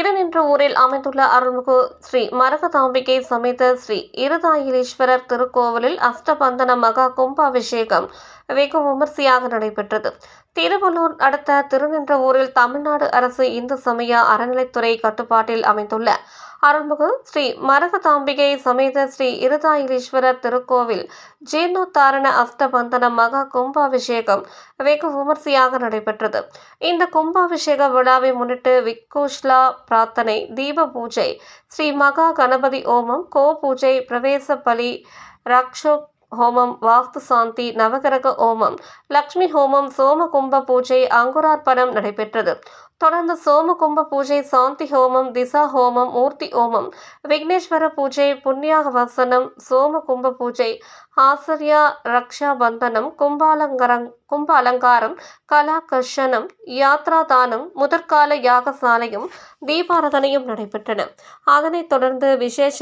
திருநின்ற ஊரில் அமைந்துள்ள அருள்மிகு ஸ்ரீ மரகதாம்பிகை சமேத ஸ்ரீ இருதாயிலீஸ்வரர் திருக்கோவிலில் அஷ்டபந்தன மகா கும்பாபிஷேகம் வெகு விமர்சையாக நடைபெற்றது. திருவள்ளூர் அடுத்த திருநின்ற ஊரில் தமிழ்நாடு அரசு இந்து சமய அறநிலைத்துறை கட்டுப்பாட்டில் அமைந்துள்ள அருள்மிகு ஸ்ரீ மரகதாம்பிகை சமேத ஸ்ரீ இருதாயிலீஸ்வரர் திருக்கோவில் ஜீர்ணோத்தாரண அஸ்தபந்தன மகா கும்பாபிஷேகம் வெகு விமர்சையாக நடைபெற்றது. இந்த கும்பாபிஷேக விழாவை முன்னிட்டு விக்கோஷ்லா பிரார்த்தனை தீப பூஜை ஸ்ரீ மகா கணபதி ஹோமம் கோ பூஜை பிரவேச பலி ரக்ஷோ ஹோமம் வாஸ்து சாந்தி நவகிரக ஹோமம் லக்ஷ்மி ஹோமம் சோமகும்ப பூஜை அங்குரார்ப்பணம் நடைபெற்றது. தொடர்ந்து சோம கும்ப பூஜை சாந்தி ஹோமம் திசா ஹோமம் மூர்த்தி ஹோமம் விக்னேஸ்வர பூஜை புண்ணியாக வசனம் சோமகும்ப பூஜை ஆசிரியா ரக்ஷா பந்தனம் கும்பாலங்கரம் கும்ப அலங்காரம் கலா கர்ஷனம் யாத்ரா தானம் முதற்கால யாகசாலையும் தீபாரதனையும் நடைபெற்றன. அதனைத் தொடர்ந்து விசேஷ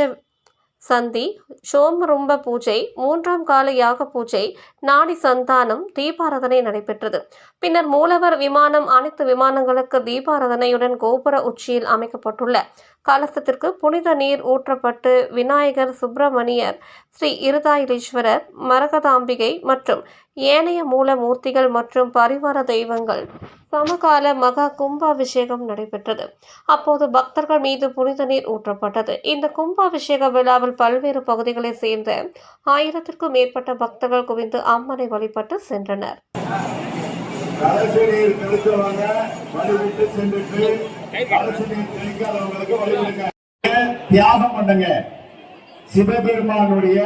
சந்தி சோமரும்ப பூஜை மூன்றாம் கால யாக பூஜை நாடி சந்தானம் தீபாரதனை நடைபெற்றது. பின்னர் மூலவர் விமானம் அனைத்து விமானங்களுக்கு தீபாரதனையுடன் கோபுர உச்சியில் அமைக்கப்பட்டுள்ள கலசத்திற்கு புனித நீர் ஊற்றப்பட்டு விநாயகர் சுப்பிரமணியர் ஸ்ரீ இருதாயிலீஸ்வரர் மரகதாம்பிகை மற்றும் ஏனைய மூல மூர்த்திகள் மற்றும் பரிவார தெய்வங்கள். சமகால மகா கும்பாபிஷேகம் நடைபெற்றது. அப்போது பக்தர்கள் மீது புனித நீர் ஊற்றப்பட்டது. இந்த கும்பாபிஷேக விழாவில் பல்வேறு பகுதிகளைச் சேர்ந்த ஆயிரத்திற்கும் மேற்பட்ட பக்தர்கள் குவிந்து அம்மனை வழிபட்டு சென்றனர். தியாகம் பண்ணுங்க. சிவபெருமானுடைய